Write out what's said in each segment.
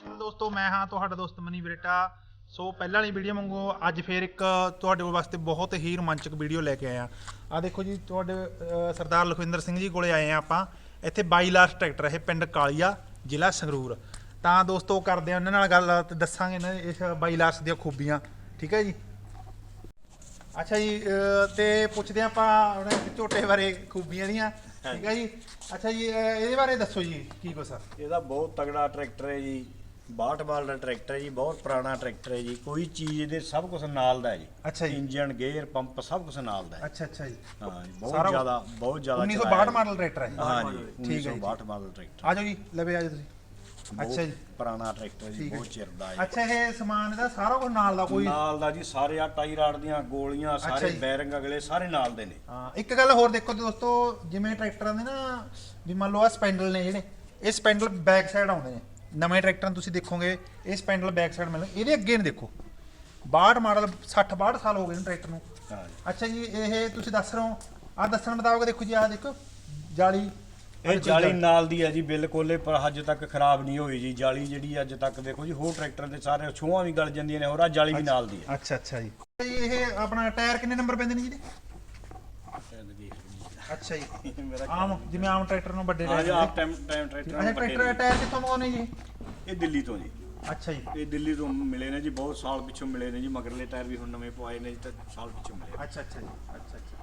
ਦੋਸਤੋ ਮੈਂ ਹਾਂ ਤੁਹਾਡਾ ਦੋਸਤ ਮਨੀ ਬਰੇਟਾ ਸੋ ਪਹਿਲਾਂ ਵਾਲੀ ਵੀਡੀਓ ਵਾਂਗੂ ਅੱਜ ਫੇਰ ਇੱਕ ਤੁਹਾਡੇ ਵਾਸਤੇ ਬਹੁਤ ਹੀ ਰੋਮਾਂਚਕ ਵੀਡੀਓ ਲੈ ਕੇ ਆਏ ਆ ਆ ਦੇਖੋ ਜੀ ਤੁਹਾਡੇ ਅਹ, ਸਰਦਾਰ ਲਖਵਿੰਦਰ ਸਿੰਘ ਜੀ ਕੋਲੇ ਆਏ ਆ ਆਪਾਂ। ਇੱਥੇ 22 ਲਾਸ ਟਰੈਕਟਰ ਇਹ ਪਿੰਡ ਕਾਲੀਆ ਜ਼ਿਲ੍ਹਾ ਸੰਗਰੂਰ। ਤਾਂ ਦੋਸਤੋ ਕਰਦੇ ਆ ਉਹਨਾਂ ਨਾਲ ਗੱਲ ਤੇ ਦੱਸਾਂਗੇ ਇਹਨਾਂ ਦੇ ਇਸ 22 ਲਾਸ ਦੀਆਂ ਖੂਬੀਆਂ। ਠੀਕ ਹੈ ਜੀ? ਅੱਛਾ ਜੀ ਅਹ, ਤੇ ਪੁੱਛਦੇ ਹਾਂ ਆਪਾਂ ਆਪਣੇ ਝੋਟੇ ਬਾਰੇ ਖੂਬੀਆਂ ਦੀਆਂ। ਠੀਕ ਹੈ ਜੀ? ਅੱਛਾ ਜੀ ਅਹ, ਇਹਦੇ ਬਾਰੇ ਦੱਸੋ ਜੀ ਕੀ ਕੁਛ ਆ? ਇਹਦਾ ਬਹੁਤ ਤਗੜਾ ਟਰੈਕਟਰ ਹੈ ਜੀ। 62 ਬਾਲ ਦਾ ਟਰੈਕਟਰ ਹੈ ਜੀ ਬਹੁਤ ਪੁਰਾਣਾ ਟਰੈਕਟਰ ਹੈ ਜੀ। ਕੋਈ ਚੀਜ਼ ਇਹਦੇ ਸਭ ਕੁਝ ਨਾਲ ਦਾ ਹੈ ਜੀ। ਅੱਛਾ ਜੀ। ਇੰਜਨ ਗੇਅਰ ਪੰਪ ਸਭ ਕੁਝ ਨਾਲ ਦਾ ਹੈ। ਅੱਛਾ ਅੱਛਾ ਜੀ। ਹਾਂ ਜੀ ਬਹੁਤ? ਜ਼ਿਆਦਾ ਬਹੁਤ ਜ਼ਿਆਦਾ 1962 ਮਾਡਲ ਟਰੈਕਟਰ ਹੈ। ਹਾਂ ਜੀ ਠੀਕ ਹੈ ਜੀ। 1962 ਮਾਡਲ ਟਰੈਕਟਰ। ਆ ਜਾਓ ਜੀ ਲਵੇ ਆ ਜਾਓ ਤੁਸੀਂ। ਬਹੁਤ ਅੱਛਾ ਜੀ। ਪੁਰਾਣਾ ਟਰੈਕਟਰ ਜੀ ਠੀਕ ਹੈ ਬਹੁਤ। ਚਿਰ ਦਾ ਹੈ ਅੱਛਾ ਇਹ ਸਮਾਨ ਇਹਦਾ ਸਾਰਾ ਕੁਝ ਨਾਲ ਦਾ ਕੋਈ ਨਾਲ ਦਾ ਜੀ ਸਾਰੇ ਆ ਟਾਈ ਰਾਡ ਦੀਆਂ ਗੋਲੀਆਂ ਅੱਛਾ ਸਾਰੇ ਜੀ। ਬੈਰਿੰਗ ਅਗਲੇ ਸਾਰੇ ਨਾਲ ਦੇ ਨੇ। ਹਾਂ ਇੱਕ ਗੱਲ ਹੋਰ ਦੇਖੋ ਦੋਸਤੋ ਜਿਵੇਂ ਟਰੈਕਟਰਾਂ ਦੇ ਨਾ ਵੀ ਮੰਨ ਲਓ ਆ ਸਪੈਂਡਲ ਨੇ ਜਿਹੜੇ ਇਹ ਸਪੈਂਡਲ ਬੈਕ ਸਾਈਡ ਆਉਂਦੇ ਨੇ। ਨਵੇਂ ਟਰੈਕਟਰਾਂ ਤੁਸੀਂ ਦੇਖੋਗੇ ਇਹ ਸਪੈਂਡਲ ਬੈਕ ਸਾਈਡ ਮਿਲਣ ਇਹਦੇ ਅੱਗੇ ਨੇ ਦੇਖੋ। 62 ਮਾਡਲ 60 62 ਸਾਲ ਹੋ ਗਏ ਨੇ ਟਰੈਕਟਰ ਨੂੰ। ਅੱਛਾ ਜੀ ਇਹ ਤੁਸੀਂ ਦੱਸ ਰਹੇ ਹੋ ਆ ਦੱਸਣ ਮੁਤਾਬਕ ਦੇਖੋ ਜੀ ਆ ਦੇਖੋ ਜਾਲੀ। ਇਹ ਜਾਲੀ ਨਾਲ ਦੀ ਹੈ ਜੀ ਬਿਲਕੁਲ ਇਹ ਪਰ ਅੱਜ ਤੱਕ ਖਰਾਬ ਨਹੀਂ ਹੋਈ ਜੀ। ਜਾਲੀ ਜਿਹੜੀ ਅੱਜ ਤੱਕ ਦੇਖੋ ਜੀ ਹੋਰ ਟਰੈਕਟਰ ਦੇ ਸਾਰੇ ਛੋਹਾਂ ਵੀ ਗਲ ਜਾਂਦੀਆਂ ਨੇ ਹੋਰ ਆ ਜਾਲੀ ਵੀ ਨਾਲ ਦੀ ਹੈ। ਅੱਛਾ ਅੱਛਾ ਜੀ। ਇਹ ਆਪਣਾ ਟਾਇਰ ਕਿੰਨੇ ਨੰਬਰ ਪੈਂਦੇ ਨੇ ਜੀ? ਅੱਛਾ ਜੀ। ਮੇਰਾ ਆਮ ਜਿਵੇਂ ਆਮ ਟਰੈਕਟਰ ਨੂੰ ਵੱਡੇ ਹਾਂ ਜੀ ਆਪ ਟਾਈਮ ਟਾਈਮ ਟਰੈਕਟਰ ਅੱਛਾ ਟਰੈਕਟਰ ਦਾ ਟਾਇਰ ਕਿੱਥੋਂ ਮੰਗਾਉਣੇ ਜੀ? ਇਹ ਦਿੱਲੀ ਤੋਂ ਜੀ। ਅੱਛਾ ਜੀ। ਇਹ ਦਿੱਲੀ ਤੋਂ ਮਿਲੇ ਨੇ ਜੀ ਬਹੁਤ ਸਾਲ ਪਿੱਛੋਂ ਮਿਲੇ ਨੇ ਜੀ ਮਗਰਲੇ ਟਾਇਰ ਵੀ ਹੁਣ ਨਵੇਂ ਪਵਾਏ ਨੇ ਜੀ ਤਾਂ ਸਾਲ ਪਿੱਛੋਂ ਮਿਲੇ ਅੱਛਾ ਅੱਛਾ ਜੀ ਅੱਛਾ ਅੱਛਾ।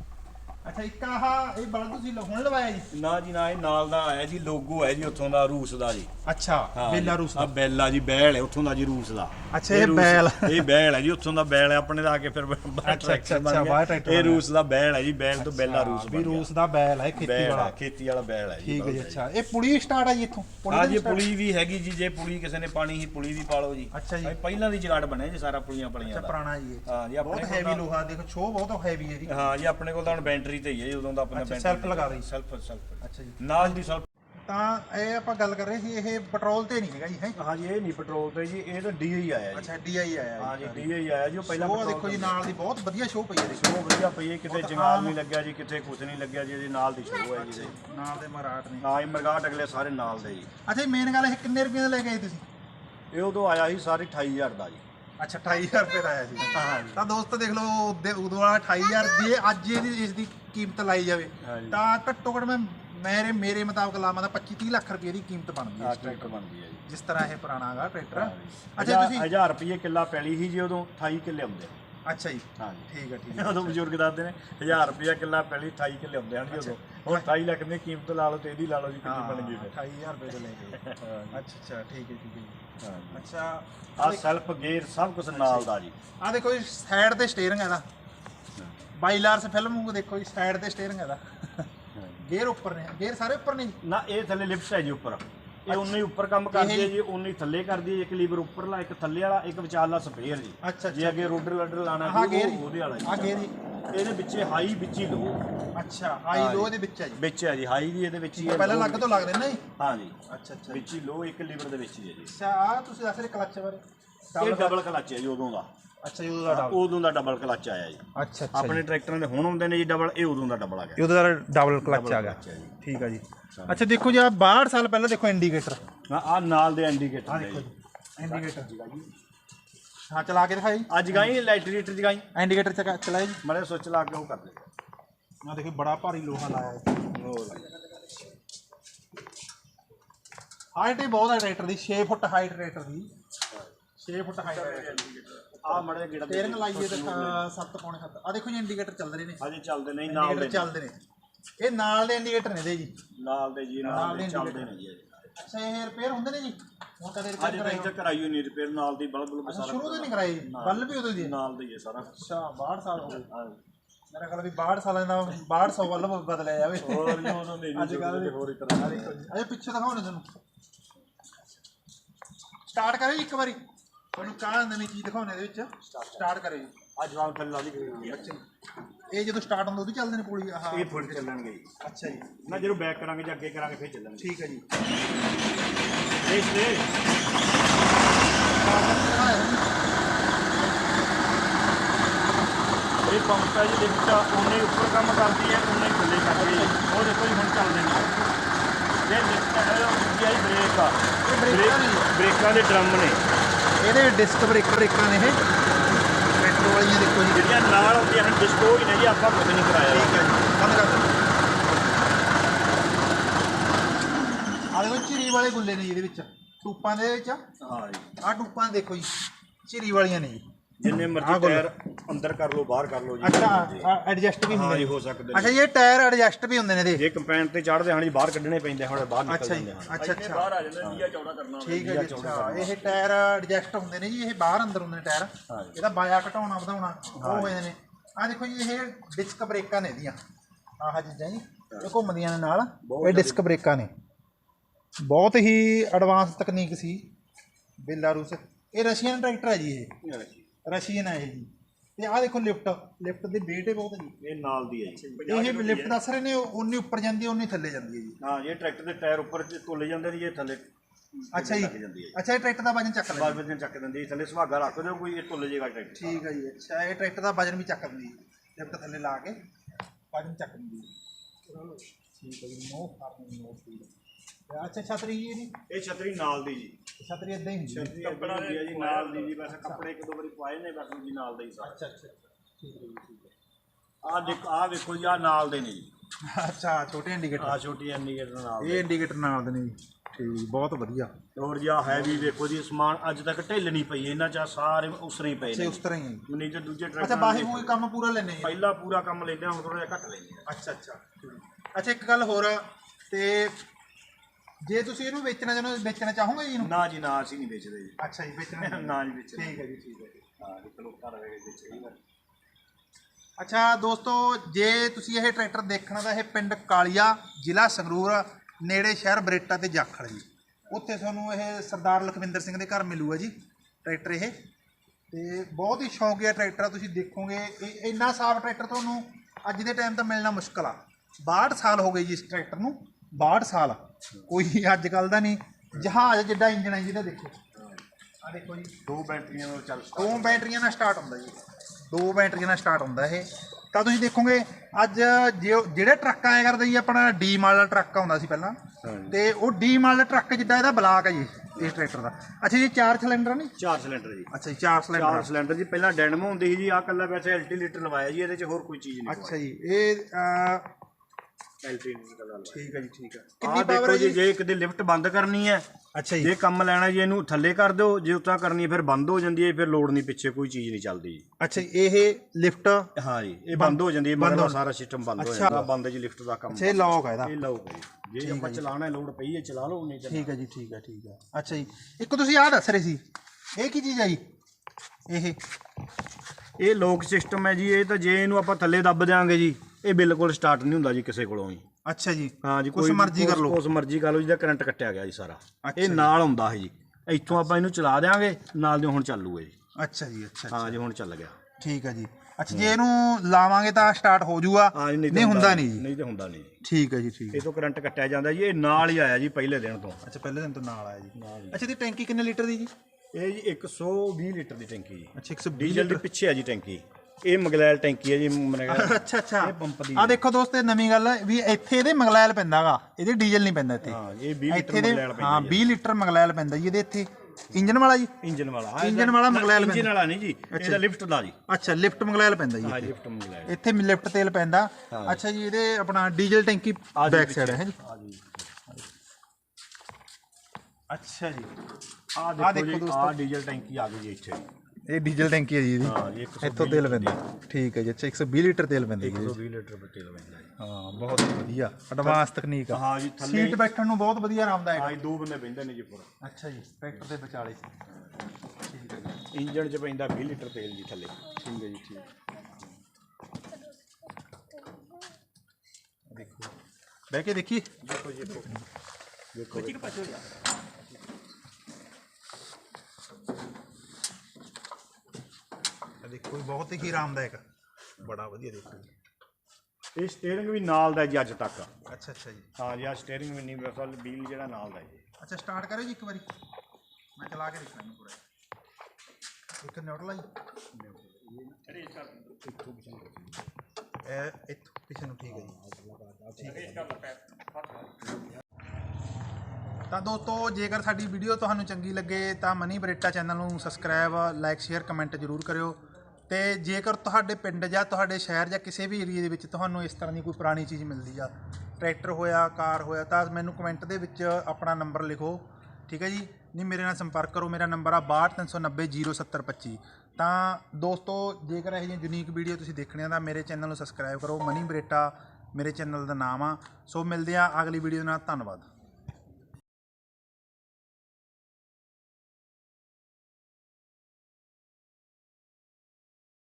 ਅੱਛਾ ਇੱਕ ਆਹ ਇਹ ਬਲਦ ਤੁਸੀਂ ਲ- ਹੁਣ ਲਵਾਇਆ ਜੀ? ਨਾ ਜੀ ਨਾ ਇਹ ਨਾਲ ਦਾ ਆਇਆ ਜੀ ਲੋਗੋ ਹੈ ਜੀ ਉੱਥੋਂ ਦਾ ਰੂਸ ਦਾ ਜੀ। ਅੱਛਾ ਬੇਲਾਰੂਸ ਆ ਦਾ। ਬੈਲਾ ਜੀ ਬੈਲ ਹੈ ਉੱਥੋਂ ਦਾ ਜੀ ਰੂਸ ਦਾ। ਅੱਛਾ, ਇਹ ਰੂਸ- ਬੈਲ। ਇਹ ਬੈਲ ਹੈ ਜੀ ਉੱਥੋਂ ਦਾ ਬੈਲ ਹੈ ਆਪਣੇ ਦਾ ਆ ਕੇ ਫਿਰ ਬਾਹਰ ਅੱਛਾ, ਟਰੈਕਟਰ ਬਣ ਅੱਛਾ, ਗਿਆ। ਬਾਹਰ ਟਰੈਕਟਰ ਇਹ ਬਣ ਗਿਆ। ਰੂਸ ਦਾ ਬੈਲ ਹੈ ਜੀ ਬੈਲ ਤੋਂ ਬੈਲਾ ਰੂਸ ਵੀ ਰੂਸ ਦਾ ਬੈਲ ਹੈ ਖੇਤੀ ਵਾਲਾ। ਖੇਤੀ ਵਾਲਾ ਬੈਲ ਹੈ ਜੀ ਠੀਕ ਹੈ ਜੀ ਅੱਛਾ। ਇਹ ਪੁਲੀ ਸਟਾਰਟ ਆ ਜੀ ਇੱਥੋਂ? ਪੁਲੀ ਹਾਂ ਤੋਂ ਜੀ start? ਪੁਲੀ ਵੀ ਹੈਗੀ ਜੀ ਜੇ ਪੁਲੀ ਕਿਸੇ ਨੇ ਪਾਣੀ ਹੀ ਪੁਲੀ ਵੀ ਪਾਲੋ ਜੀ। ਅੱਛਾ ਜੀ। ਭਾਈ ਪਹਿਲਾਂ ਦੀ ਜਗਾੜ ਬਣਿਆ ਜੀ ਸਾਰਾ ਪੁਲੀਆਂ ਪਲੀਆਂ ਅੱਛਾ ਦਾ। ਪੁਰਾਣਾ ਜੀ ਇਹ। ਹਾਂ ਜੀ ਬਹੁਤ ਆਪਣੇ ਕੋਲ ਹੈਵੀ ਤਾਂ- ਲੋਹਾ ਦੇਖੋ ਛੋ ਬਹੁਤ ਹੈਵੀ ਹੈ ਜੀ। ਹਾਂ ਜੀ ਆਪਣੇ ਕੋਲ ਤਾਂ ਹੁਣ ਬੈਟਰੀ ਤੇ ਹੀ ਹੈ ਜੀ ਉਦੋਂ ਦਾ ਆਪਣੇ ਅੱਛਾ, self ਲਗਾ ਲਈ। ਸੈਲਫ ਸੈਲਫ ਅੱਛਾ ਜੀ। ਨਾਲ ਦੀ ਸੈਲਫ ਤਾਂ ਇਹ ਆਪਾਂ ਗੱਲ ਕਰ ਰਹੇ ਸੀ ਇਹ ਪੈਟਰੋਲ ਤੇ ਨਹੀਂ ਹੈਗਾ ਜੀ ਹੈ? ਹਾਂ ਜੀ ਇਹ ਨਹੀਂ ਪੈਟਰੋਲ ਤੇ ਜੀ ਇਹ ਤਾਂ ਡੀਆਈ ਆਇਆ ਜੀ। ਅੱਛਾ ਡੀਆਈ ਆਇਆ ਹਾਂ ਜੀ ਡੀਆਈ ਆਇਆ ਜੀ ਉਹ ਪਹਿਲਾਂ ਉਹ petrol ਦੇਖੋ ਜੀ ਨਾਲ ਦੀ ਬਹੁਤ ਵਧੀਆ ਸ਼ੋਅ ਪਈ ਹੈ ਦੇਖੋ। ਉਹ ਵਧੀਆ ਪਈ ਹੈ ਕਿਤੇ ਜੰਗਾਲ ਨਹੀਂ ਲੱਗਿਆ ਜੀ ਕਿਤੇ ਕੁਝ ਨਹੀਂ ਲੱਗਿਆ ਜੀ ਇਹਦੇ ਨਾਲ ਦੀ ਸ਼ੋਅ ਹੈ ਜੀ। ਇਹਦੇ ਨਾਲ ਦੇ ਮਰਾਠ ਨੇ। ਹਾਂ ਇਹ ਮਰਗਾਟ ਅਗਲੇ ਸਾਰੇ ਨਾਲ ਦੇ ਜੀ। ਅੱਛਾ ਮੇਨ ਗੱਲ ਇਹ ਕਿੰਨੇ ਰੁਪਏ ਦਾ ਲੈ ਕੇ ਆਏ ਤੁਸੀਂ? ਇਹ ਉਦੋਂ ਆਇਆ ਸੀ ਸਾਰੇ 28000 ਦਾ ਜੀ। ਅੱਛਾ 28000 ਰੁਪਏ ਦਾ ਆਇਆ ਸੀ। ਹਾਂ ਤਾਂ ਦੋਸਤੋ ਦੇਖ ਲਓ ਉਹਦੇ- ਉਦੋਂ ਵਾਲਾ 28000 ਦੀ ਅੱਜ ਇਹਦੀ ਇਸ ਦੀ ਕੀਮਤ ਲਾਈ ਜਾਵੇ। ਹਾਂਜੀ। ਤਾਂ ਘੱਟੋ ਘੱਟ ਮੈਂ ਮੇਰੇ ਮੇਰੇ ਮੁਤਾਬਕ ਲਾਵਾਂ ਤਾਂ 25 30 ਲੱਖ ਰੁਪਏ ਦੀ ਕੀਮਤ ਬਣਦੀ ਹੈ ਆ ਇਸ ਟਰੈਕਟਰ ਟਰੈਕਟਰ ਬਣਦੀ ਹੈ ਜੀ। ਜਿਸ ਤਰ੍ਹਾਂ ਇਹ ਪੁਰਾਣਾ ਹੈਗਾ ਟਰੈਕਟਰ। ਅੱਛਾ ਤੁਸੀਂ 1000 ਰੁਪਏ ਕਿੱਲਾ ਪੈਲੀ ਸੀ ਜੀ ਉਦੋਂ 28 ਕਿੱਲੇ ਹੁੰਦੇ ਅੱਛਾ ਜੀ। ਹਾਂ ਜੀ ਠੀਕ ਹੈ ਠੀਕ ਹੈ। ਉਦੋਂ ਬਜ਼ੁਰਗ ਦੱਸਦੇ ਨੇ 1000 ਰੁਪਏ ਕਿੱਲਾ ਪੈਲੀ 28 ਕਿੱਲੇ ਹੁੰਦੇ ਹਨ ਜੀ ਉਦੋਂ। ਹੁਣ 28 ਲੱਖ ਦੀ ਕੀਮਤ ਲਾ ਲਓ ਤੇ ਇਹਦੀ ਲਾ ਲਓ ਜੀ ਕਿੰਨੀ ਬਣ ਗਈ ਫਿਰ। 28000 ਰੁਪਏ ਦਾ ਲੈ ਕੇ। ਅੱਛਾ ਅੱਛਾ ਠੀਕ ਹੈ ਠੀਕ ਹੈ ਹਾਂ ਜੀ। ਅੱਛਾ। ਆ ਸੈਲਫ ਗੇਅਰ ਸਭ ਕੁਝ ਨਾਲ ਦਾ ਜੀ। ਆ ਦੇਖੋ ਜੀ ਸਾਈਡ ਤੇ ਸਟੀਅਰਿੰਗ ਹੈ ਦਾ ਬਾਈਲਾਰਸ ਫਿਲਮ ਨੂੰ ਦੇਖੋ ਜੀ ਸਾਈਡ ਤੇ ਸਟੀਅਰਿੰਗ ਹੈ ਦਾ ਗੇਅਰ ਉੱਪਰ ਨੇ ਗੇਅਰ ਸਾਰੇ ਉੱਪਰ ਨੇ ਜੀ। ਨਾ ਇਹ ਥੱਲੇ ਲਿਫਟ ਹੈ ਜੀ ਉੱਪਰ। ਇਹ ਉਨੇ ਹੀ ਉੱਪਰ ਕੰਮ ਕਰਦੀ ਹੈ ਜੀ ਉਨੇ ਹੀ ਥੱਲੇ ਕਰਦੀ ਹੈ ਇੱਕ ਲੀਵਰ ਉੱਪਰਲਾ ਇੱਕ ਥੱਲੇ ਵਾਲਾ ਇੱਕ ਵਿਚਾਲਾ ਸਪੇਅਰ ਜੀ। ਅੱਛਾ, ਜੇ ਅੱਗੇ ਰੋਡਰ ਵਾਡਰ ਲਾਣਾ ਜੀ ਗੇਅਰ ਉਹਦੇ ਵਾਲਾ ਜੀ। ਆ ਗੇਅਰ ਜੀ। ਇਹਦੇ ਵਿੱਚ ਹਾਈ ਵਿੱਚ ਹੀ ਲੋ ਅੱਛਾ ਹਾਈ ਲੋ ਦੇ ਵਿੱਚ ਹੈ ਜੀ। ਵਿੱਚ ਹੈ ਜੀ ਹਾਈ ਵੀ ਇਹਦੇ ਵਿੱਚ ਹੀ ਹੈ ਪਹਿਲਾਂ low ਲੱਗ ਤੋਂ ਲੱਗਦੇ ਨੇ ਨਾ ਜੀ? ਹਾਂ ਜੀ। ਅੱਛਾ ਅੱਛਾ। ਵਿੱਚ ਹੀ ਲੋ ਇੱਕ ਲੀਵਰ ਦੇ ਵਿੱਚ ਹੀ ਹੈ ਜੀ। ਅੱਛਾ ਆ ਤੁਸੀਂ ਦੱਸ ਰਹੇ ਕਲੱਚ ਬਾਰੇ। ਇਹ ਡਬਲ ਕਲਚ ਹੈ ਜੀ ਉਦੋਂ ਦਾ। ਅੱਛਾ ਜੀ ਉਹਦਾ ਡਬਲ ਉਦੋਂ ਦਾ ਡਬਲ ਕਲਚ ਆਇਆ ਜੀ। ਅੱਛਾ ਅੱਛਾ ਆਪਣੇ ਟਰੈਕਟਰਾਂ ਦੇ ਹੁਣ ਹੁੰਦੇ ਨੇ ਜੀ ਡਬਲ ਇਹ ਉਦੋਂ ਦਾ ਡਬਲ ਆ ਗਿਆ। ਉਹਦਾ ਡਬਲ ਕਲੱਚ ਆ ਗਿਆ। ਹੈ ਜੀ। ਠੀਕ ਆ ਜੀ। ਅੱਛਾ ਦੇਖੋ ਜੀ ਆ 62 ਸਾਲ ਪਹਿਲਾਂ ਦੇਖੋ ਇੰਡੀਕੇਟਰ ਹਾਂ ਆ ਨਾਲ ਦੇ ਇੰਡੀਕੇਟਰ ਆ ਦੇਖੋ ਜੀ। ਇੰਡੀਕੇਟਰ ਹਾਂ ਚਲਾ ਕੇ ਦਿਖਾਈ। ਅੱਜ ਗਾਈ ਲਾਈਟਰੀਟਰ ਜਗਾਈ। ਇੰਡੀਕੇਟਰ ਚਲਾ ਚਲਾਏ ਜੀ। ਮੜੇ ਸੁੱਚ ਲਾ ਕੇ ਉਹ ਕਰ ਦੇ ਆ ਦੇਖੋ ਬੜਾ ਭਾਰੀ ਲੋਹਾ ਲਾਇਆ ਹੈ ਹਾਈਟ ਹੀ ਬਹੁਤ ਹੈ ਟਰੈਕਟਰ ਦੀ 6 ਫੁੱਟ ਹਾਈਟ ਟਰੈਕਟਰ ਦੀ। 6 ਫੁੱਟ ਹਾਈਟ ਆ ਮੜੇ ਗੇੜਾ ਸਟੀਅਰਿੰਗ ਲਾਈਏ ਤੇ 7 ਪੌਣੇ 7 ਆ ਦੇਖੋ ਜੀ ਇੰਡੀਕੇਟਰ ਚੱਲ ਰਹੇ ਨੇ। ਹਜੇ ਚੱਲਦੇ ਨਹੀਂ ਨਾਲ ਇੰਡੀਕੇਟਰ ਦੇ ਚੱਲਦੇ ਨੇ। ਇਹ ਨਾਲ ਦੇ ਇੰਡੀਕੇਟਰ ਨੇ ਦੇ ਜੀ। ਨਾਲ ਦੇ ਜੀ ਨਾਲ ਦੇ ਦੇ ਚੱਲਦੇ ਨੇ ਜੀ। ਅੱਛਾ ਇਹ ਰਿਪੇਅਰ ਹੁੰਦੇ ਨੇ ਜੀ? ਹੁਣ ਕਦੇ ਰਿਪੇਅਰ ਅੱਜ ਤੱਕ ਤਾਂ ਕਰਾਈ ਹੋਈ ਨਹੀਂ ਰਿਪੇਅਰ ਨਾਲ ਦੀ ਬਲਬ ਬਲਬ ਸਾਰਾ ਸ਼ੁਰੂ ਤੋਂ ਨਹੀਂ ਕਰਾਈ ਬੱਲ ਵੀ ਉਦੋਂ ਦੀ। ਹੈ। ਨਾਲ ਦੀ ਹੈ ਸਾਰਾ। ਅੱਛਾ 62 ਸਾਲ ਹੋ ਗਏ। ਮੇਰਾ ਖਿਆਲ ਵੀ 62 ਸਾਲਾਂ ਦਾ 6200 ਵੱਲ ਬਦਲਿਆ ਜਾਵੇ। ਹੋਰ ਜੀ ਉਦੋਂ ਨਹੀਂ ਅੱਜ ਕੱਲ੍ਹ ਜੀ ਹੋਰ ਹੀ ਤਰ੍ਹਾਂ ਦੀ ਅਜੇ ਪਿੱਛੇ ਦਿਖਾਉਣੇ ਤੁਹਾਨੂੰ। ਸਟਾਰਟ ਕਰਿਓ ਜੀ ਇੱਕ ਵਾਰੀ। ਤੁਹਾਨੂੰ ਕਾਹ ਨਵੀਂ ਚੀਜ਼ ਦਿਖਾਉਣੇ ਇਹਦੇ ਵਿੱਚ? ਸਟਾਰਟ ਕਰਿਓ ਜੀ। ਅੱਜ ਵਾਲ ਥੱਲੇ ਲਾ ਦੀ ਕਰੀ ਅੱਛਾ ਜੀ। ਇਹ ਜਦੋਂ ਸਟਾਰਟ ਹੁੰਦਾ ਉਦੋਂ ਚੱਲਦੇ ਨੇ ਪੁਲੀ ਆਹ। ਇਹ ਫੁੱਟ ਚੱਲਣਗੇ ਜੀ। ਅੱਛਾ ਜੀ। ਨਾ ਜਦੋਂ ਬੈਕ ਕਰਾਂਗੇ ਜਾਂ ਅੱਗੇ ਕਰਾਂਗੇ ਫਿਰ ਚੱਲਣਗੇ। ਠੀਕ ਹੈ ਜੀ। ਇਸ ਤੇ ਇਹ ਪੰਪ ਹੈ ਜੀ ਲਿਫਟ ਉਹਨੇ ਉੱਪਰ ਕੰਮ ਕਰਦੀ ਹੈ ਉਹਨੇ ਥੱਲੇ ਕਰਦੀ ਹੈ। ਉਹ ਦੇਖੋ ਜੀ ਹੁਣ ਚੱਲਦੇ ਨੇ। ਇਹ ਲਿਫਟ ਹੈ ਉਹ ਜਿਹੜੀ ਬ੍ਰੇਕ ਆ। ਡਿਸਕ ਬ੍ਰੇਕਾਂ ਨੇ ਜੀ। ਬ੍ਰੇਕਾਂ ਦੇ ਡਰਮ ਨੇ। ਇਹਦੇ ਡਿਸਕ ਬ੍ਰੇਕ ਬ੍ਰੇਕਾਂ ਨੇ ਇਹ ਪੈਟਰੋਲ ਵਾਲੀਆਂ ਦੇਖੋ ਜੀ। ਜਿਹੜੀਆਂ ਨਾਲ ਆਉਂਦੀਆਂ ਹਨ ਡਿਸਕੋ ਹੀ ਨੇ ਜੀ ਆਪਾਂ ਕੁਝ ਨਹੀਂ ਕਰਾਇਆ। ਠੀਕ ਹੈ ਜੀ ਬੰਦ ਕਰ। ਦਿਓ ਆ ਦੇਖੋ ਚਿਰੀ ਵਾਲੇ ਗੁੱਲੇ ਨੇ ਜੀ ਇਹਦੇ ਵਿੱਚ। ਟੂਪਾਂ ਦੇ ਵਿੱਚ। ਹਾਂ ਜੀ। ਆ ਟੂਪਾਂ ਦੇਖੋ ਜੀ ਚਿਰੀ ਵਾਲੀਆਂ ਨੇ ਜੀ। ਜਿੰਨੇ ਮਰਜ਼ੀ। ਟਾਇਰ ਅੰਦਰ ਕਰ ਲਓ ਬਾਹਰ ਕਰ ਲਓ ਜੀ। ਅੱਛਾ ਐਡਜਸਟ ਵੀ ਹਾਂ ਹੁੰਦੇ ਜੀ ਹੋ ਸਕਦੇ ਅੱਛਾ ਨੇ। ਜੀ, ਇਹ ਟਾਇਰ ਐਡਜਸਟ ਵੀ ਹੁੰਦੇ ਨੇ ਇਹਦੇ। ਜੇ ਕੰਪੈਨ ਤੇ ਚੜਦੇ ਹਨ ਜੀ ਬਾਹਰ ਕੱਢਣੇ ਪੈਂਦੇ ਹੁਣ ਬਾਹਰ ਨਿਕਲ ਅੱਛਾ ਜੀ ਜਾਂਦੇ ਹਨ ਅੱਛਾ ਅੱਛਾ। ਬਾਹਰ ਆ ਜਾਂਦੇ ਨੀਆ ਚੌੜਾ ਕਰਨਾ ਠੀਕ ਹੈ ਜੀ ਅੱਛਾ। ਇਹ ਟਾਇਰ ਐਡਜਸਟ ਹੁੰਦੇ ਨੇ ਜੀ ਇਹ ਬਾਹਰ ਅੰਦਰ ਹੁੰਦੇ ਨੇ ਟਾਇਰ। ਇਹਦਾ ਬਾਇਆ ਘਟਾਉਣਾ ਵਧਾਉਣਾ ਉਹ ਹੋਏ ਨੇ। ਆ ਦੇਖੋ ਜੀ ਇਹ ਡਿਸਕ ਬ੍ਰੇਕਾਂ ਨੇ ਇਹਦੀਆਂ। ਆਹ ਚੀਜ਼ਾਂ ਜੀ ਇਹ ਘੁੰਮਦੀਆਂ ਨੇ ਨਾਲ। ਇਹ ਡਿਸਕ ਬ੍ਰੇਕਾਂ ਨੇ। ਬਹੁਤ ਹੀ ਐਡਵਾਂਸ ਤਕਨੀਕ ਸੀ। ਬੇਲਾਰੂਸ। ਇਹ ਰਸ਼ੀਅਨ ਟਰੈਕਟਰ ਹੈ ਜੀ ਇਹ। ਰਸ਼ੀਅਨ ਹੈ ਇਹ ਜੀ। ਤੇ ਆਹ ਦੇਖੋ ਲਿਫਟ ਲਿਫਟ ਦੇ weight ਹੀ ਬਹੁਤ ਹੈ ਜੀ। ਇਹ ਨਾਲ ਦੀ ਹੈ ਜੀ। ਇਹ ਲਿਫਟ ਦੱਸ ਰਹੇ ਨੇ ਉਨੀ ਉੱਪਰ ਜਾਂਦੀ ਹੈ ਉਨੀ ਥੱਲੇ ਜਾਂਦੀ ਹੈ ਜੀ। ਹਾਂ ਇਹ ਟਰੈਕਟਰ ਦੇ ਟਾਇਰ ਉੱਪਰ ਤੁੱਲੇ ਜਾਂਦੇ ਨੇ ਜੀ ਇਹ ਥੱਲੇ ਅੱਛਾ ਜੀ। ਅੱਛਾ ਇਹ ਟਰੈਕਟਰ ਦਾ ਵਜਨ ਚੱਕ ਲੈਂਦਾ ਵਿੱਚ ਚੱਕ ਦਿੰਦੀ ਹੈ ਥੱਲੇ ਸੁਹਾਗਾ ਰੱਖ ਦਿਓ ਕੋਈ ਇਹ ਤੁੱਲ ਜੇਗਾ ਟਰੈਕਟਰ। ਠੀਕ ਹੈ ਜੀ ਅੱਛਾ ਇਹ ਟਰੈਕਟਰ ਦਾ ਵਜਨ ਵੀ ਚੱਕ ਦਿੰਦੀ ਹੈ। ਲਿਫਟ ਥੱਲੇ ਲਾ ਕੇ ਵਜਨ ਚੱਕ ਦਿੰਦੀ ਹੈ। ਠੀਕ ਹੈ ਜੀ। ਨੋ ਫਾਰਮਿੰਗ ਨੋ ਫੀਡ ਅੱਛਾ ਛਤਰੀ ਜੀ ਇਹ ਛਤਰੀ ਨਾਲ ਦੀ ਜੀ। ਛਤਰੀ ਇਦਾਂ ਹੀ ਹੁੰਦੀ ਹੈ। ਕੱਪੜਾ ਦੀ ਹੈ ਜੀ ਨਾਲ ਦੀ ਜੀ ਬਸ ਕੱਪੜੇ ਇੱਕ ਦੋ ਵਾਰੀ ਪਾਏ ਨੇ ਬਸ ਜੀ ਨਾਲ ਦਾ ਹੀ ਸਾਰਾ। ਅੱਛਾ ਅੱਛਾ ਠੀਕ ਹੈ ਆਹ ਦੇਖੋ ਆਹ ਵੇਖੋ ਜੀ ਆਹ ਨਾਲ ਦੇ ਨੇ ਜੀ। ਅੱਛਾ ਛੋਟੇ ਇੰਡੀਕੇਟਰ ਆਹ ਛੋਟੀ ਇੰਡੀਕੇਟਰ ਨਾਲ ਇਹ ਇੰਡੀਕੇਟਰ ਨਾਲ ਦੇ ਨੇ ਜੀ। ਠੀਕ ਬਹੁਤ ਵਧੀਆ। ਹੋਰ ਜੀ ਆਹ ਹੈਵੀ ਵੇਖੋ ਜੀ ਸਮਾਨ ਅੱਜ ਤੱਕ ਢਿੱਲ ਨਹੀਂ ਪਈ ਇਹਨਾਂ ਚ ਆਹ ਸਾਰੇ ਉਸਰੇ ਹੀ ਪਏ ਅੱਛਾ ਨੇ ਉਸ ਤਰ੍ਹਾਂ ਹੀ। ਨਹੀਂ ਤੇ ਦੂਜੇ ਅੱਛਾ ਟਰੈਕਟਰ ਬਾਹੀ ਹੋਈ ਕੰਮ ਪੂਰਾ ਲੈਣੇ ਪਹਿਲਾਂ ਪੂਰਾ ਕੰਮ ਲੈਂਦੇ ਹੁਣ ਥੋੜਾ ਜਿਹਾ ਘੱਟ ਲੈਂਦੇ ਆ। ਅੱਛਾ ਅੱਛਾ। ਅੱਛਾ ਇੱਕ ਗੱਲ ਹੋਰ ਤੇ ਜੇ ਤੁਸੀਂ ਇਹਨੂੰ ਵੇਚਣਾ ਚਾਹੁੰਦੇ ਹੋ ਵੇਚਣਾ ਚਾਹੋਗੇ ਜੀ ਇਹਨੂੰ? ਨਾ ਜੀ ਨਾ ਅਸੀਂ ਨਹੀਂ ਵੇਚਦੇ ਜੀ। ਅੱਛਾ ਜੀ ਵੇਚਣਾ ਨਹੀਂ। ਨਾ ਜੀ ਵੇਚਦੇ ਠੀਕ ਹੈ ਜੀ ਠੀਕ ਹੈ ਜੀ। ਹਾਂ ਇੱਕ ਲੋਕਾਂ ਦਾ ਵੇਚ ਵੇਚੇ ਅੱਛਾ ਦੋਸਤੋ ਜੇ ਤੁਸੀਂ ਇਹ ਟਰੈਕਟਰ ਦੇਖਣਾ ਤਾਂ ਇਹ ਪਿੰਡ ਕਾਲੀਆ ਜ਼ਿਲ੍ਹਾ ਸੰਗਰੂਰ ਨੇੜੇ ਸ਼ਹਿਰ ਬਰੇਟਾ ਤੇ ਜਾਖਲ ਜੀ। ਉੱਥੇ ਤੁਹਾਨੂੰ ਇਹ ਸਰਦਾਰ ਲਖਵਿੰਦਰ ਸਿੰਘ ਦੇ ਘਰ ਮਿਲੂਗਾ ਜੀ ਟਰੈਕਟਰ ਇਹ। ਤੇ ਬਹੁਤ ਹੀ ਸ਼ੌਕੀਆ ਟਰੈਕਟਰ ਆ ਤੁਸੀਂ ਦੇਖੋਗੇ। ਇਹ ਇੰਨਾ ਸਾਫ਼ ਟਰੈਕਟਰ ਤੁਹਾਨੂੰ ਅੱਜ ਦੇ ਟਾਈਮ ਤਾਂ ਮਿਲਣਾ ਮੁਸ਼ਕਲ ਆ। 62 ਸਾਲ ਹੋ ਗਏ ਜੀ ਇਸ ਟਰੈਕਟਰ ਨੂੰ 62 ਸਾਲ। ਕੋਈ ਅੱਜ ਕੱਲ ਦਾ ਨਹੀਂ ਜਹਾਜ਼ ਜਿੱਡਾ ਇੰਜਨ ਹੈ ਜਿਹਦਾ ਦੇਖੋ। ਆ ਦੇਖੋ ਜੀ। ਦੋ ਬੈਟਰੀਆਂ ਨਾਲ ਚੱਲ ਦੋ ਬੈਟਰੀਆਂ ਨਾਲ ਸਟਾਰਟ ਹੁੰਦਾ ਜੀ। ਦੋ ਬੈਟਰੀਆਂ ਨਾਲ ਸਟਾਰਟ ਹੁੰਦਾ ਇਹ। ਤਾਂ ਤੁਸੀਂ ਦੇਖੋਗੇ ਅੱਜ ਜਿਹੜੇ ਟਰੱਕ ਆਇਆ ਕਰਦਾ ਜੀ ਆਪਣਾ ਡੀ ਮਾਡਲ ਟਰੱਕ ਆਉਂਦਾ ਸੀ ਪਹਿਲਾਂ। ਤੇ ਉਹ ਡੀ ਮਾਡਲ ਟਰੱਕ ਜਿੱਦਾਂ ਇਹਦਾ ਬਲਾਕ ਹੈ ਜੀ ਇਸ ਟਰੈਕਟਰ ਦਾ। ਅੱਛਾ ਜੀ ਚਾਰ ਸਿਲੰਡਰ ਨਹੀਂ ਚਾਰ ਸਿਲੰਡਰ ਜੀ। ਅੱਛਾ ਜੀ ਚਾਰ ਚਾਰ ਸਿਲੰਡਰ ਸਿਲੰਡਰ ਜੀ ਪਹਿਲਾਂ ਡੈਨਮੋ ਹੁੰਦੀ ਸੀ ਜੀ ਆਹ ਕੱਲਾ ਵੈਸੇ ਐਲਟੀ ਲੀਟਰ ਲਵਾਇਆ ਜੀ ਇਹਦੇ ਚ ਹੋਰ ਕੋਈ ਚੀਜ਼ ਨਹੀਂ ਅੱਛਾ ਜੀ ਇਹ ਅਹ, ਐਲਟੀ ਨਹੀਂ ਕੱਲਾ ਲਵਾਇਆ ਠੀਕ ਹੈ ਜੀ ਠੀਕ ਹੈ। ਆਹ ਕਿੰਨੀ ਪਾਵਰ ਦੇਖੋ ਹੈ ਜੀ ਜੀ? ਜੇ ਕਿਤੇ ਲਿਫਟ ਬੰਦ ਕਰਨੀ ਹੈ ਅੱਛਾ ਜੀ। ਜੇ ਕੰਮ ਲੈਣਾ ਜੀ ਇਹਨੂੰ ਥੱਲੇ ਕਰ ਦਿਓ ਜੇ ਉੱਤਾਂ ਕਰਨੀ ਹੈ ਫਿਰ ਬੰਦ ਹੋ ਜਾਂਦੀ ਹੈ ਫਿਰ ਲੋਡ ਨਹੀਂ ਪਿੱਛੇ ਕੋਈ ਚੀਜ਼ ਨਹੀਂ ਚੱਲਦੀ ਜੀ। ਅੱਛਾ ਜੀ ਇਹ ਲਿਫਟ ਹਾਂ ਜੀ ਇਹ ਬੰਦ ਹੋ ਜਾਂਦੀ ਹੈ ਬੰਦ ਮਗਰ ਹੋ- ਸਾਰਾ ਸਿਸਟਮ ਬੰਦ ਹੋ ਅੱਛਾ। ਜਾਂਦਾ ਬੰਦ ਜੀ ਲਿਫਟ ਦਾ ਕੰਮ ਅੱਛਾ ਇਹ ਲੌਕ ਹੈ ਇਹਦਾ। ਇਹ ਲਓ ਭਾਈ ਜੇ। ਆਪਾਂ ਚਲਾਣਾ ਲੋਡ ਪਈ ਹੈ ਚਲਾ ਲਓ ਨਹੀਂ ਚਲਾ ਠੀਕ ਹੈ ਜੀ ਠੀਕ ਹੈ ਠੀਕ ਹੈ। ਅੱਛਾ ਜੀ ਇੱਕ ਤੁਸੀਂ ਆਹ ਦੱਸ ਰਹੇ ਸੀ ਇਹ ਕੀ ਚੀਜ਼ ਹੈ ਜੀ? ਇਹ ਇਹ ਲੋਕ ਸਿਸਟਮ ਹੈ ਜੀ ਇਹ ਤਾਂ ਜੇ ਇਹਨੂੰ ਆਪਾਂ ਥੱਲੇ ਦੱਬ ਦਿਆਂਗੇ ਜੀ ਇਹ ਬਿਲਕੁਲ ਸਟਾਰਟ ਨਹੀਂ ਹੁੰਦਾ ਜੀ ਕਿਸੇ ਕੋਲੋਂ ਵੀ। ਅੱਛਾ ਜੀ। ਹਾਂ ਜੀ ਕੁਛ ਮਰਜ਼ੀ ਕਰ ਲਓ। ਉਸ ਮਰਜ਼ੀ ਕਰ ਲਓ ਜਿਹਦਾ ਕਰੰਟ ਕੱਟਿਆ ਗਿਆ ਜੀ ਸਾਰਾ। ਇਹ ਨਾਲ ਹੁੰਦਾ ਹੈ ਜੀ। ਇੱਥੋਂ ਆਪਾਂ ਇਹਨੂੰ ਚਲਾ ਦਿਆਂਗੇ ਨਾਲ ਦੇ ਹੁਣ ਚੱਲੂਗਾ ਜੀ। ਅੱਛਾ ਜੀ ਅੱਛਾ ਹਾਂ ਜੀ ਹੁਣ ਚੱਲ ਗਿਆ। ਠੀਕ ਹੈ ਜੀ। ਅੱਛਾ ਜੇ ਇਹਨੂੰ ਲਾਵਾਂਗੇ ਤਾਂ ਸਟਾਰਟ ਹੋ ਜਾਊਗਾ। ਨਹੀਂ ਹੁੰਦਾ ਨਹੀਂ ਜੀ। ਨਹੀਂ ਤੇ ਹੁੰਦਾ ਨਹੀਂ ਠੀਕ ਹੈ ਜੀ ਠੀਕ ਇਹ ਤੋਂ ਕਰੰਟ ਕੱਟਿਆ ਜਾਂਦਾ ਜੀ ਇਹ ਨਾਲ ਹੀ ਆਇਆ ਜੀ ਪਹਿਲੇ ਦਿਨ ਤੋਂ। ਅੱਛਾ ਪਹਿਲੇ ਦਿਨ ਤੋਂ ਨਾਲ ਆਇਆ ਜੀ। ਅੱਛਾ ਦੀ ਟੈਂਕੀ ਕਿੰਨੇ ਲੀਟਰ ਦੀ ਜੀ? ਇਹ ਜੀ 120 ਲੀਟਰ ਦੀ ਟੈਂਕੀ ਜੀ। ਅੱਛਾ 120 ਡੀਜ਼ਲ ਦੇ ਪਿੱਛੇ ਆ ਜੀ ਟੈਂਕੀ। ਇਹ ਮਗਲੈਲ ਟੈਂਕੀ ਹੈ ਜੀ ਮਨੇ ਅੱਛਾ ਅੱਛਾ। ਇਹ ਪੰਪ ਦੀ ਆ ਦੇਖੋ ਦੋਸਤ ਇਹ ਨਵੀਂ ਗੱਲ ਹੈ ਵੀ ਇੱਥੇ ਇਹਦੇ ਮੰਗਲੈਲ ਪੈਂਦਾਗਾ ਇਹਦੇ ਡੀਜ਼ਲ ਨਹੀਂ ਪੈਂਦਾ ਇੱਥੇ। ਹਾਂ ਇਹ 20 ਇੱਥੇ ਲੀਟਰ ਦੇ ਮਗਲੈਲ ਹਾਂ ਪੈਂਦਾ 20 ਲੀਟਰ ਮੰਗਲੈਲ ਪੈਂਦਾ ਜੀ ਇਹਦੇ ਇੱਥੇ। ਇੰਜਨ ਵਾਲਾ ਜੀ? ਇੰਜਨ ਵਾਲਾ। ਇੰਜਨ ਵਾਲਾ ਮਗਲੈਲ ਇੰਜਨ ਵਾਲਾ ਨਹੀਂ ਜੀ ਇਹਦਾ ਲਿਫਟ ਦਾ ਜੀ। ਅੱਛਾ ਲਿਫਟ ਮੰਗਲੈਲ ਪੈਂਦਾ ਜੀ ਹਾਂ ਲਿਫਟ ਮਗਲੈਲ। ਇੱਥੇ ਲਿਫਟ ਤੇਲ ਪੈਂਦਾ। ਅੱਛਾ ਜੀ ਇਹਦੇ ਆਪਣਾ ਡੀਜ਼ਲ ਟੈਂਕੀ ਬੈਕ ਸਾਈਡ ਹੈ ਜੀ। ਅੱਛਾ ਜੀ। ਆ ਦੇਖੋ ਦੇਖੋ ਜੀ ਆ ਡੀਜ਼ਲ ਟੈਂਕੀ ਆ ਗਈ ਜੀ ਇੱਥੇ। ਇਹ ਡੀਜ਼ਲ ਟੈਂਕੀ ਹੈ ਜੀ ਇਹਦੀ। ਹਾਂ ਜੀ 120 ਇੱਥੋਂ ਤੇਲ ਪੈਂਦਾ। ਠੀਕ ਹੈ ਜੀ ਅੱਛਾ 120 ਲੀਟਰ ਤੇਲ ਪੈਂਦਾ ਜੀ ਇਹਦੇ 'ਚ। 120 ਲੀਟਰ ਤੇਲ ਪੈਂਦਾ ਜੀ। ਹਾਂ ਬਹੁਤ ਵਧੀਆ ਐਡਵਾਂਸ ਤਕਨੀਕ ਆ। ਹਾਂ ਜੀ ਥੱਲੇ ਸੀਟ ਬੈਠਣ ਨੂੰ ਬਹੁਤ ਵਧੀਆ ਆਰਾਮਦਾਇਕ ਹਾਂ ਜੀ ਦੋ ਬੰਦੇ ਬੈਂਦੇ ਨੇ ਜੀ ਪੂਰਾ। ਅੱਛਾ ਜੀ ਟਰੈਕਟਰ ਦੇ ਵਿਚਾਲੇ ਠੀਕ ਹੈ ਜੀ। ਇੰਜਨ 'ਚ ਪੈਂਦਾ 20 ਲੀਟਰ ਤੇਲ ਜੀ ਥੱਲੇ। ਠੀਕ ਹੈ ਜੀ ਠੀਕ। ਦੇਖੋ। ਬਹਿ ਕੇ ਦੇਖੀ ਦੇਖੋ ਜੀ ਦੇਖੋ। ਦੇਖੋ ਆ ਦੇਖੋ ਇਹ ਬਹੁਤ ਹੀ ਆਰਾਮਦਾਇਕ ਬੜਾ ਵਧੀਆ ਦੇਖੋ ਇਹ ਸਟੀਅਰਿੰਗ ਵੀ ਨਾਲ ਦਾ ਜੀ ਅੱਜ ਤੱਕ। ਅੱਛਾ ਅੱਛਾ ਜੀ। ਹਾਂ ਜੀ ਆ ਸਟੀਅਰਿੰਗ ਵੀ ਨਹੀਂ ਬਸਲ ਵੀਲ ਜਿਹੜਾ ਨਾਲ ਦਾ ਜੀ। ਅੱਛਾ ਸਟਾਰਟ ਕਰੋ ਜੀ ਇੱਕ ਵਾਰੀ। ਮੈਂ ਚਲਾ ਕੇ ਦੇਖਣਾ ਇਹਨੂੰ ਪੂਰਾ। ਇੱਕ ਨਿਊਟਰਲ ਜੀ ਇਹ ਇੱਥੋਂ ਪਿੱਛੇ ਨੂੰ ਠੀਕ ਹੈ ਜੀ। ਠੀਕ ਹੈ ਤਾਂ ਦੋਸਤੋ ਜੇਕਰ ਸਾਡੀ ਵੀਡੀਓ ਤੁਹਾਨੂੰ ਚੰਗੀ ਲੱਗੇ ਤਾਂ ਮਨੀ ਬਰੇਟਾ ਚੈਨਲ ਨੂੰ ਸਬਸਕ੍ਰਾਈਬ ਲਾਈਕ ਸ਼ੇਅਰ ਕਮੈਂਟ ਜ਼ਰੂਰ ਕਰਿਓ। ਤੇ ਜੇਕਰ ਤੁਹਾਡੇ ਪਿੰਡ ਜਾਂ ਤੁਹਾਡੇ ਸ਼ਹਿਰ ਜਾਂ ਕਿਸੇ ਵੀ ਏਰੀਆ ਦੇ ਵਿੱਚ ਤੁਹਾਨੂੰ ਇਸ ਤਰ੍ਹਾਂ ਦੀ ਕੋਈ ਪੁਰਾਣੀ ਚੀਜ਼ ਮਿਲਦੀ ਆ, ਟਰੈਕਟਰ ਹੋਇਆ, ਕਾਰ ਹੋਇਆ, ਤਾਂ ਮੈਨੂੰ ਕਮੈਂਟ ਦੇ ਵਿੱਚ ਆਪਣਾ ਨੰਬਰ ਲਿਖੋ, ਠੀਕ ਹੈ ਜੀ? ਨਹੀਂ, ਮੇਰੇ ਨਾਲ ਸੰਪਰਕ ਕਰੋ, ਮੇਰਾ ਨੰਬਰ ਆ 6239070725 ਤਾਂ ਦੋਸਤੋ, ਜੇਕਰ ਇਹ ਜਿਹੀ ਯੂਨੀਕ ਵੀਡੀਓ ਤੁਸੀਂ ਦੇਖਣੀ ਆ ਤਾਂ ਮੇਰੇ ਚੈਨਲ ਨੂੰ ਸਬਸਕ੍ਰਾਈਬ ਕਰੋ, ਮਨੀ ਬਰੇਟਾ ਮੇਰੇ ਚੈਨਲ ਦਾ ਨਾਮ ਆ। ਸੋ ਮਿਲਦੇ ਆ ਅਗਲੀ ਵੀਡੀਓ ਨਾਲ, ਧੰਨਵਾਦ।